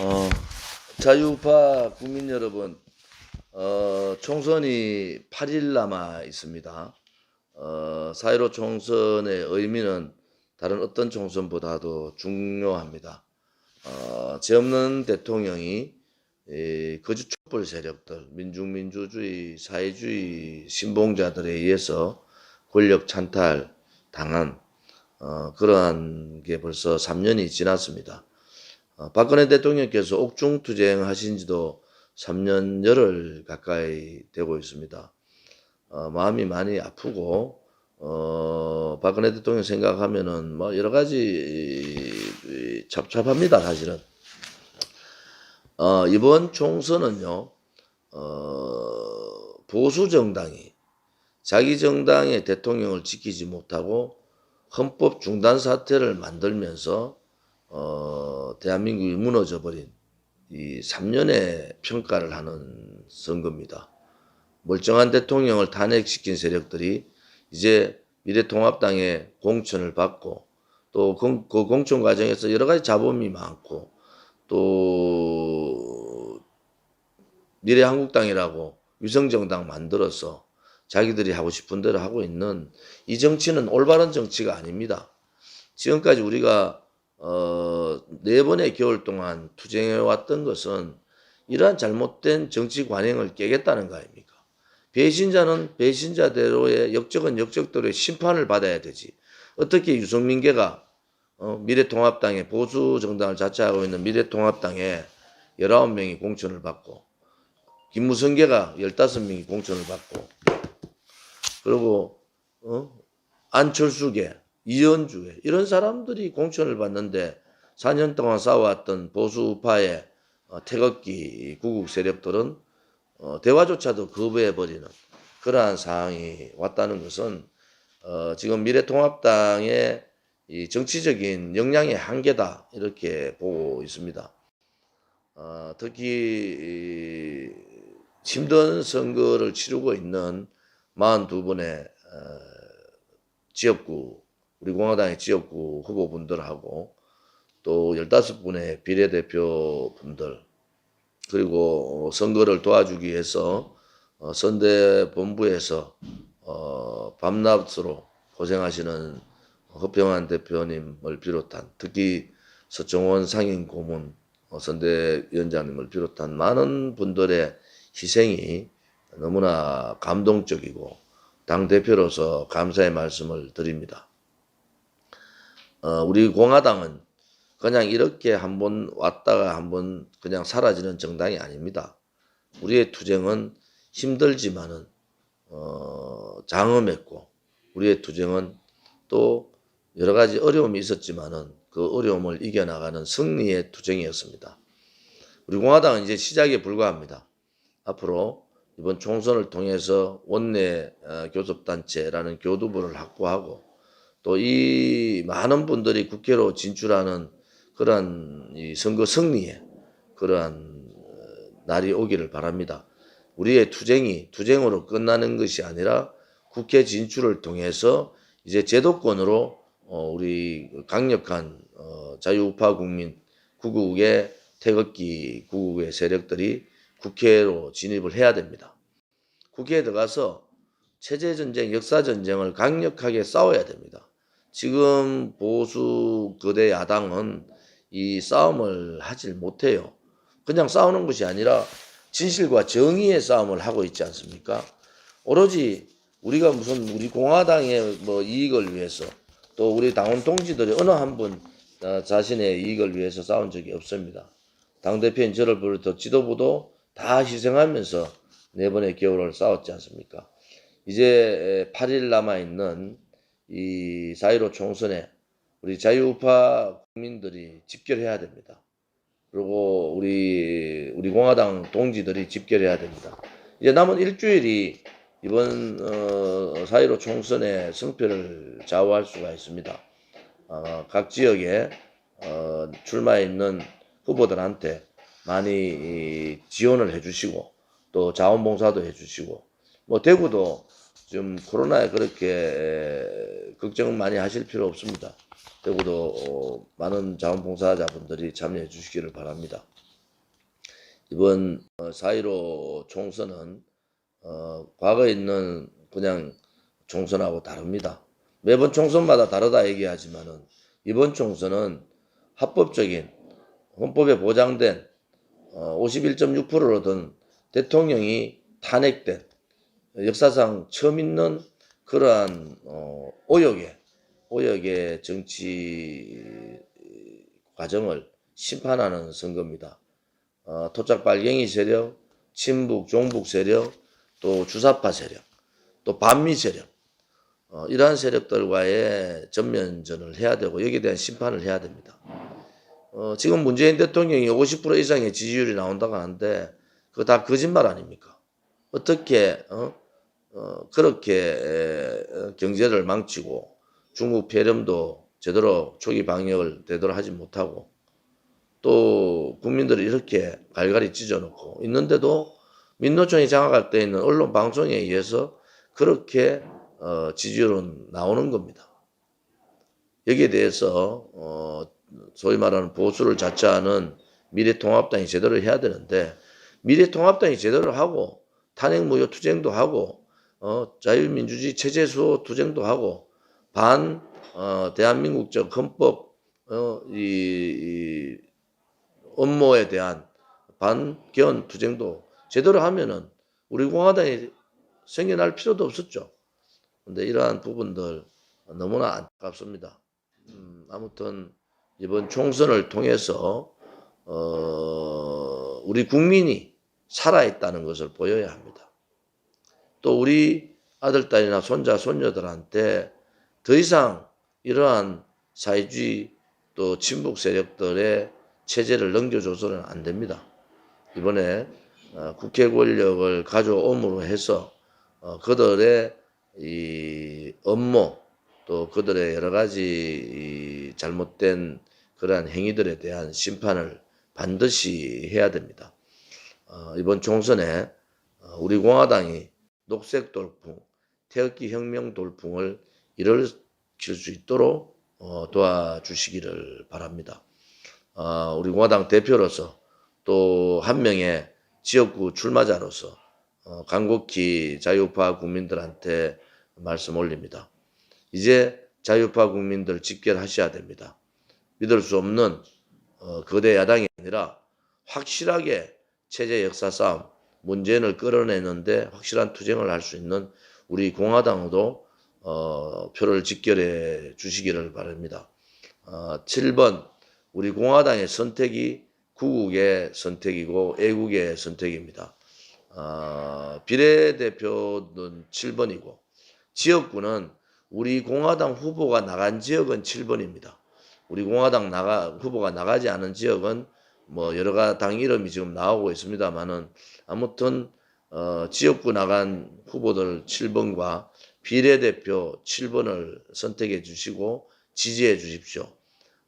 어, 자유우파 국민 여러분, 어, 총선이 8일 남아 있습니다. 어, 4.15 총선의 의미는 다른 어떤 총선보다도 중요합니다. 어, 죄 없는 대통령이 이 거짓 촛불 세력들, 민중민주주의, 사회주의 신봉자들에 의해서 권력 찬탈 당한 어, 그러한 게 벌써 3년이 지났습니다. 어, 박근혜 대통령께서 옥중 투쟁 하신 지도 3년 열흘 가까이 되고 있습니다. 어, 마음이 많이 아프고, 어, 박근혜 대통령 생각하면은 뭐 여러 가지 잡잡합니다, 사실은. 어, 이번 총선은요, 어, 보수 정당이 자기 정당의 대통령을 지키지 못하고 헌법 중단 사태를 만들면서 어, 대한민국이 무너져 버린 이 3년의 평가를 하는 선거입니다. 멀쩡한 대통령을 탄핵시킨 세력들이 이제 미래통합당의 공천을 받고 또 그 공천 과정에서 여러 가지 잡음이 많고 또 미래한국당이라고 위성정당 만들어서 자기들이 하고 싶은 대로 하고 있는 이 정치는 올바른 정치가 아닙니다. 지금까지 우리가 어, 네 번의 겨울 동안 투쟁해 왔던 것은 이러한 잘못된 정치 관행을 깨겠다는 거 아닙니까? 배신자는 배신자대로의 역적은 역적대로의 심판을 받아야 되지. 어떻게 유승민계가 어, 미래통합당의 보수 정당을 자처하고 있는 미래통합당에 19명이 공천을 받고 김무성계가 15명이 공천을 받고 그리고 어? 안철수계, 이현주계 이런 사람들이 공천을 받는데 4년 동안 싸워왔던 보수파의 어, 태극기 구국 세력들은 어, 대화조차도 거부해버리는 그러한 상황이 왔다는 것은 어, 지금 미래통합당의 이 정치적인 역량의 한계다 이렇게 보고 있습니다. 어, 특히 이 힘든 선거를 치르고 있는 42번의 어, 지역구 우리 공화당의 지역구 후보분들하고 또 15분의 비례대표분들 그리고 선거를 도와주기 위해서 어, 선대 본부에서 어, 밤낮으로 고생하시는 허평환 대표님을 비롯한 특히 서정원 상임 고문 어, 선대위원장님을 비롯한 많은 분들의 희생이 너무나 감동적이고 당 대표로서 감사의 말씀을 드립니다. 어, 우리 공화당은 그냥 이렇게 한번 왔다가 한번 그냥 사라지는 정당이 아닙니다. 우리의 투쟁은 힘들지만은 어, 장엄했고 우리의 투쟁은 또 여러 가지 어려움이 있었지만은 그 어려움을 이겨나가는 승리의 투쟁이었습니다. 우리 공화당은 이제 시작에 불과합니다. 앞으로 이번 총선을 통해서 원내 어, 교섭단체라는 교두부를 확보하고 또 이 많은 분들이 국회로 진출하는 그러한 이 선거 승리에 그러한 어, 날이 오기를 바랍니다. 우리의 투쟁이 투쟁으로 끝나는 것이 아니라 국회 진출을 통해서 이제 제도권으로 어, 우리 강력한 어, 자유우파 국민 구국의 태극기 구국의 세력들이 국회로 진입을 해야 됩니다. 국회에 들어가서 체제 전쟁, 역사 전쟁을 강력하게 싸워야 됩니다. 지금 보수 거대 야당은 이 싸움을 하질 못해요. 그냥 싸우는 것이 아니라 진실과 정의의 싸움을 하고 있지 않습니까? 오로지 우리가 무슨 우리 공화당의 뭐 이익을 위해서 또 우리 당원 동지들이 어느 한 분 자신의 이익을 위해서 싸운 적이 없습니다. 당대표인 저를 비롯해 지도부도 다 희생하면서 네 번의 겨울을 싸웠지 않습니까? 이제 8일 남아 있는 이4.15 총선에 우리 자유우파 국민들이 집결해야 됩니다. 그리고 우리 우리 공화당 동지들이 집결해야 됩니다. 이제 남은 일주일이 이번 어, 4.15 총선의 승패를 좌우할 수가 있습니다. 어, 각 지역에 어, 출마해 있는 후보들한테 많이 이, 지원을 해주시고 또 자원봉사도 해주시고 뭐 대구도 좀 코로나에 그렇게 에, 걱정 많이 하실 필요 없습니다. 대구도 어, 많은 자원봉사자분들이 참여해 주시기를 바랍니다. 이번 4.15 총선은 어, 과거에 있는 그냥 총선하고 다릅니다. 매번 총선마다 다르다 얘기하지만은 이번 총선은 합법적인 헌법에 보장된 어, 51.6%를 얻은 대통령이 탄핵된 역사상 처음 있는 그러한 어, 오역의 오역의 정치 과정을 심판하는 선거입니다. 어, 토착 발갱이 세력, 친북, 종북 세력, 또 주사파 세력, 또 반미 세력, 어, 이러한 세력들과의 전면전을 해야 되고 여기에 대한 심판을 해야 됩니다. 어, 지금 문재인 대통령이 50% 이상의 지지율이 나온다고 하는데 그거 다 거짓말 아닙니까? 어떻게 어? 어, 그렇게 에, 어, 경제를 망치고 중국 폐렴도 제대로 초기 방역을 제대로 하지 못하고 또 국민들을 이렇게 갈갈이 찢어놓고 있는데도 민노총이 장악할 때 있는 언론 방송에 의해서 그렇게 어, 지지율은 나오는 겁니다. 여기에 대해서 어, 소위 말하는 보수를 자처하는 미래통합당이 제대로 해야 되는데 미래통합당이 제대로 하고 탄핵 무효 투쟁도 하고 어, 자유민주주의 체제 수호 투쟁도 하고 반 어, 대한민국적 헌법 어, 이, 이 업무에 대한 반개헌 투쟁도 제대로 하면은 우리 공화당이 생겨날 필요도 없었죠. 근데 이러한 부분들 너무나 안타깝습니다. 음, 아무튼 이번 총선을 통해서 어, 우리 국민이 살아있다는 것을 보여야 합니다. 또 우리 아들, 딸이나 손자, 손녀들한테 더 이상 이러한 사회주의 또 친북 세력들의 체제를 넘겨줘서는 안 됩니다. 이번에 어, 국회 권력을 가져옴으로 해서 어, 그들의 이 업무 또 그들의 여러 가지 이 잘못된 그러한 행위들에 대한 심판을 반드시 해야 됩니다. 어, 이번 총선에 어, 우리 공화당이 녹색 돌풍, 태극기 혁명 돌풍을 일으킬 수 있도록 어, 도와주시기를 바랍니다. 어, 우리 공화당 대표로서 또 한 명의 지역구 출마자로서 어, 간곡히 자유파 국민들한테 말씀 올립니다. 이제 자유파 국민들 집결하셔야 됩니다. 믿을 수 없는 어, 거대 야당이 아니라 확실하게 체제 역사 싸움, 문재인을 끌어내는데 확실한 투쟁을 할 수 있는 우리 공화당도 어, 표를 집결해 주시기를 바랍니다. 어, 7번 우리 공화당의 선택이 구국의 선택이고 애국의 선택입니다. 어, 비례대표는 7번이고 지역구는 우리 공화당 후보가 나간 지역은 7번입니다. 우리 공화당 나가 후보가 나가지 않은 지역은 뭐 여러 가지 당 이름이 지금 나오고 있습니다만은 아무튼 어, 지역구 나간 후보들 7번과 비례대표 7번을 선택해 주시고 지지해 주십시오.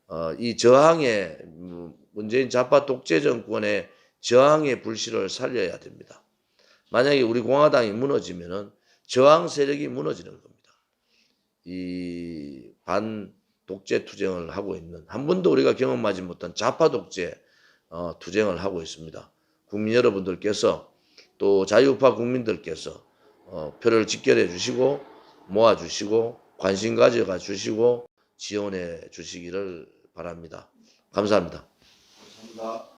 어, 이 저항의 음, 문재인 좌파 독재 정권의 저항의 불씨를 살려야 됩니다. 만약에 우리 공화당이 무너지면은 저항 세력이 무너지는 겁니다. 이 반 독재 투쟁을 하고 있는 한 번도 우리가 경험하지 못한 좌파 독재 어, 투쟁을 하고 있습니다. 국민 여러분들께서 또 자유파 국민들께서 어, 표를 집결해 주시고 모아 주시고 관심 가져가 주시고 지원해 주시기를 바랍니다. 감사합니다. 감사합니다.